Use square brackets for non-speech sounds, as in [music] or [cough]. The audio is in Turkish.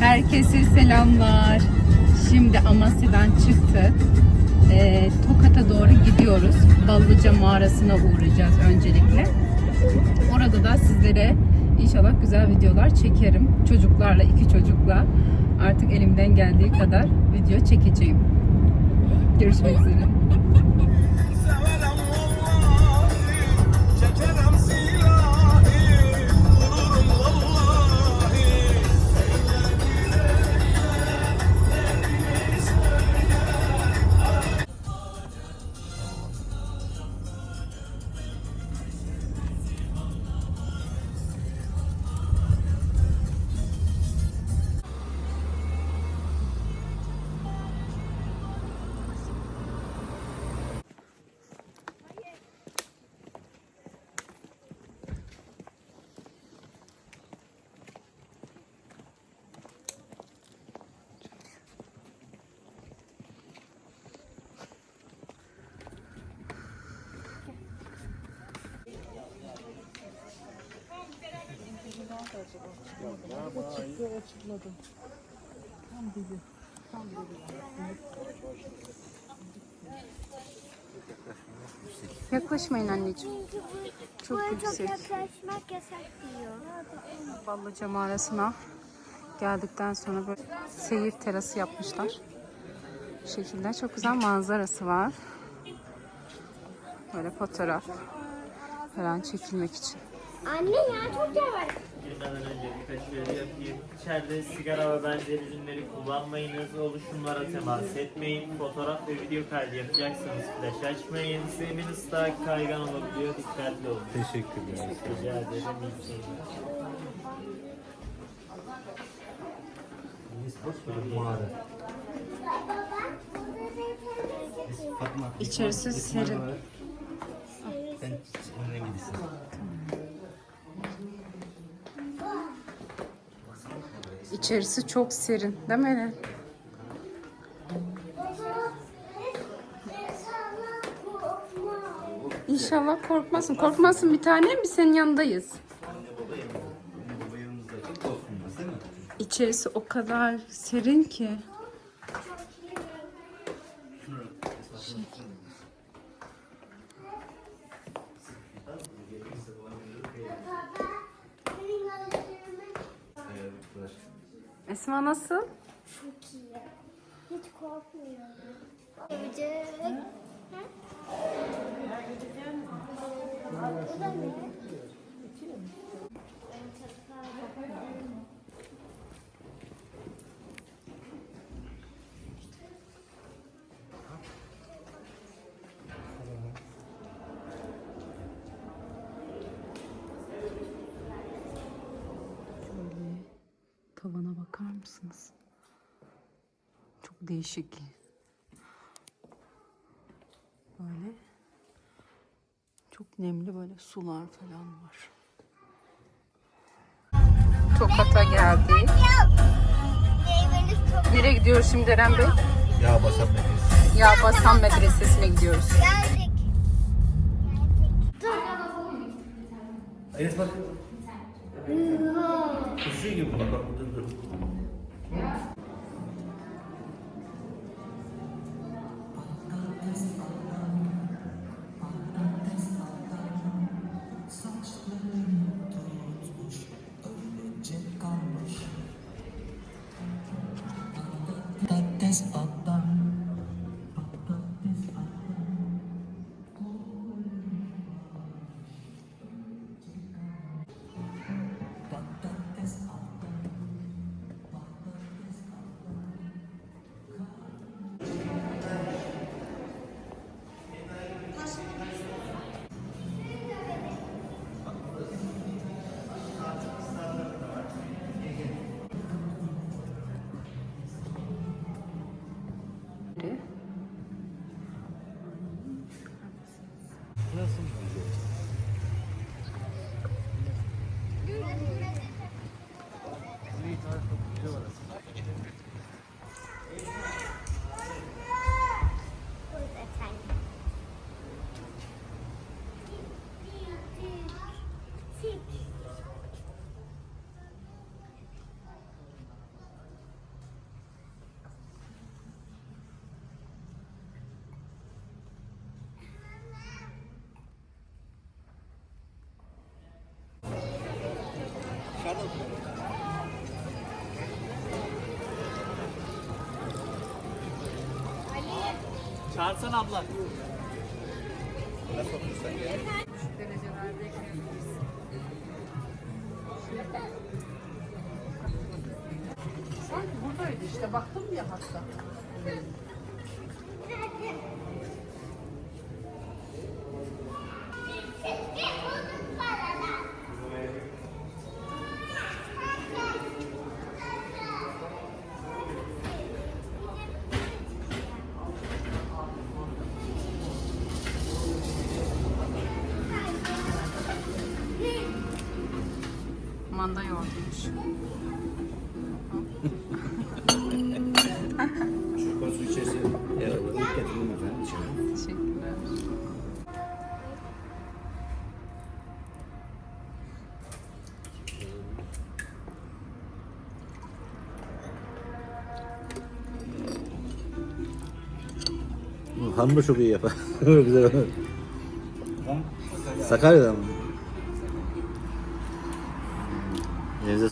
Herkese selamlar. Şimdi Amasya'dan çıktık. Ee, Tokat'a doğru gidiyoruz. Ballıca mağarasına uğrayacağız öncelikle. Orada da sizlere inşallah güzel videolar çekerim. Çocuklarla, iki çocukla artık elimden geldiği kadar video çekeceğim. Görüşmek üzere. Yaklaşmayın anneciğim. Çok Buraya çok yüksek. yaklaşmak yasak diyor. Ballıca mağarasına geldikten sonra böyle seyir terası yapmışlar. Bu şekilde çok güzel manzarası var. Böyle fotoğraf falan çekilmek için. Anne ya çok yavaş. Girmeden önce birkaç uyarı yapayım. İçeride sigara ve benzeri ürünleri kullanmayınız. Oluşumlara temas etmeyin. Fotoğraf ve video kaydı yapacaksanız flash açmayın. Zemin ıslak, kaygan olabiliyor. Dikkatli olun. Teşekkürler. Rica ederim. İyi seyirler. İçerisi serin. Sen önden gidesin. İçerisi çok serin değil mi Eren? İnşallah korkmasın. Korkmasın bir tanem biz senin yanındayız. İçerisi o kadar serin ki. Esma nasıl? Çok iyi. Hiç korkmuyorum. Böcek. Ha? Bu da ne? Şöyle tavana bakar mısınız? Çok değişik. Böyle çok nemli böyle sular falan var. Tokat'a geldik. Nereye gidiyoruz şimdi Eren Bey? Ya basan nefes. Ya Basan Medresesi'ne gidiyoruz. geldik. Enes bak. Kuşu gibi bak bak dur dur. Adam Nasıl Çağırsan abla. Sanki buradaydı işte baktım ya hatta. Manda yoğurduymuş. Şu kosu içerisi eyvallah. İlk getirdim efendim içeri. Teşekkürler. Da çok iyi yapar. [laughs] Güzel. Sakarya'dan mı? is this